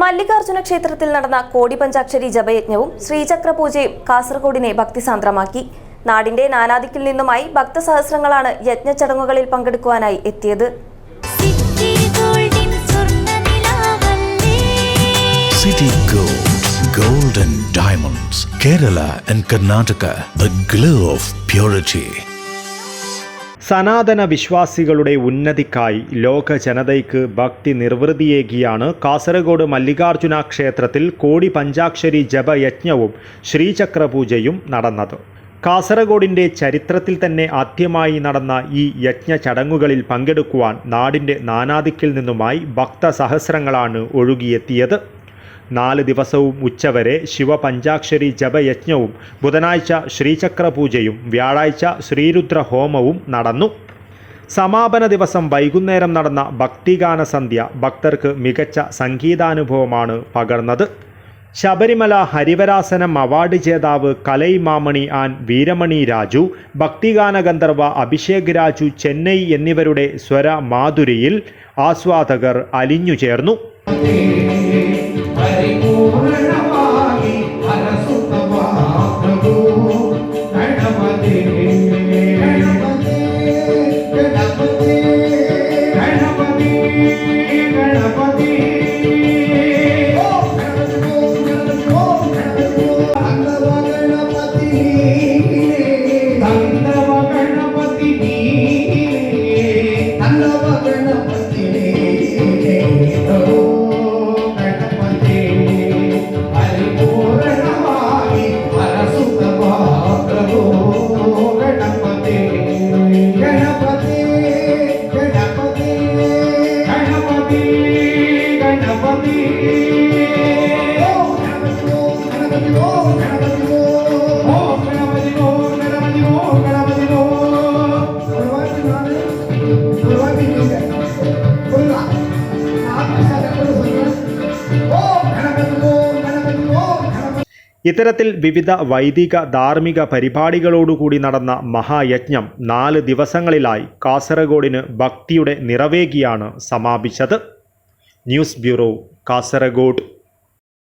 മല്ലികാർജുന ക്ഷേത്രത്തിൽ നടന്ന കോടി പഞ്ചാക്ഷരി ജപയജ്ഞവും ശ്രീചക്ര പൂജയും കാസർഗോഡിനെ ഭക്തിസാന്ദ്രമാക്കി. നാടിന്റെ നാനാദിക്കിൽ നിന്നുമായി ഭക്തസഹസ്രങ്ങളാണ് യജ്ഞചടങ്ങുകളിൽ പങ്കെടുക്കുവാനായി എത്തിയത്. City Gold, Gold and Diamonds, Kerala and Karnataka, the glow of purity. സനാതന വിശ്വാസികളുടെ ഉന്നതിക്കായി ലോക ജനതയ്ക്ക് ഭക്തി നിർവൃതിയേകിയാണ് കാസർഗോഡ് മല്ലികാർജുന ക്ഷേത്രത്തിൽ കോടി പഞ്ചാക്ഷരി ജപയജ്ഞവും ശ്രീചക്രപൂജയും നടന്നത്. കാസർഗോഡിന്റെ ചരിത്രത്തിൽ തന്നെ ആദ്യമായി നടന്ന ഈ യജ്ഞ ചടങ്ങുകളിൽ പങ്കെടുക്കുവാൻ നാടിന്റെ നാനാദിക്കിൽ നിന്നുമായി ഭക്തസഹസ്രങ്ങളാണ് ഒഴുകിയെത്തിയത്. നാല് ദിവസവും ഉച്ചവരെ ശിവപഞ്ചാക്ഷരി ജപയജ്ഞവും ബുധനാഴ്ച ശ്രീചക്ര പൂജയും വ്യാഴാഴ്ച ശ്രീരുദ്ര ഹോമവും നടന്നു. സമാപന ദിവസം വൈകുന്നേരം നടന്ന ഭക്തിഗാന സന്ധ്യ ഭക്തർക്ക് മികച്ച സംഗീതാനുഭവമാണ് പകർന്നത്. ശബരിമല ഹരിവരാസനം അവാർഡ് ജേതാവ് കലൈ മാമണി ആൻ വീരമണി രാജു ഭക്തിഗാന ഗന്ധർവ അഭിഷേക് രാജു ചെന്നൈ എന്നിവരുടെ സ്വര മാധുരിയിൽ ആസ്വാദകർ അലിഞ്ഞുചേർന്നു. love ഇത്തരത്തിൽ വിവിധ വൈദിക ധാർമ്മിക പരിപാടികളോടുകൂടി നടന്ന മഹായജ്ഞം നാല് ദിവസങ്ങളിലായി കാസർഗോഡിന് ഭക്തിയുടെ നിറവേകിയാണ് സമാപിച്ചത്. News bureau Kasaragod.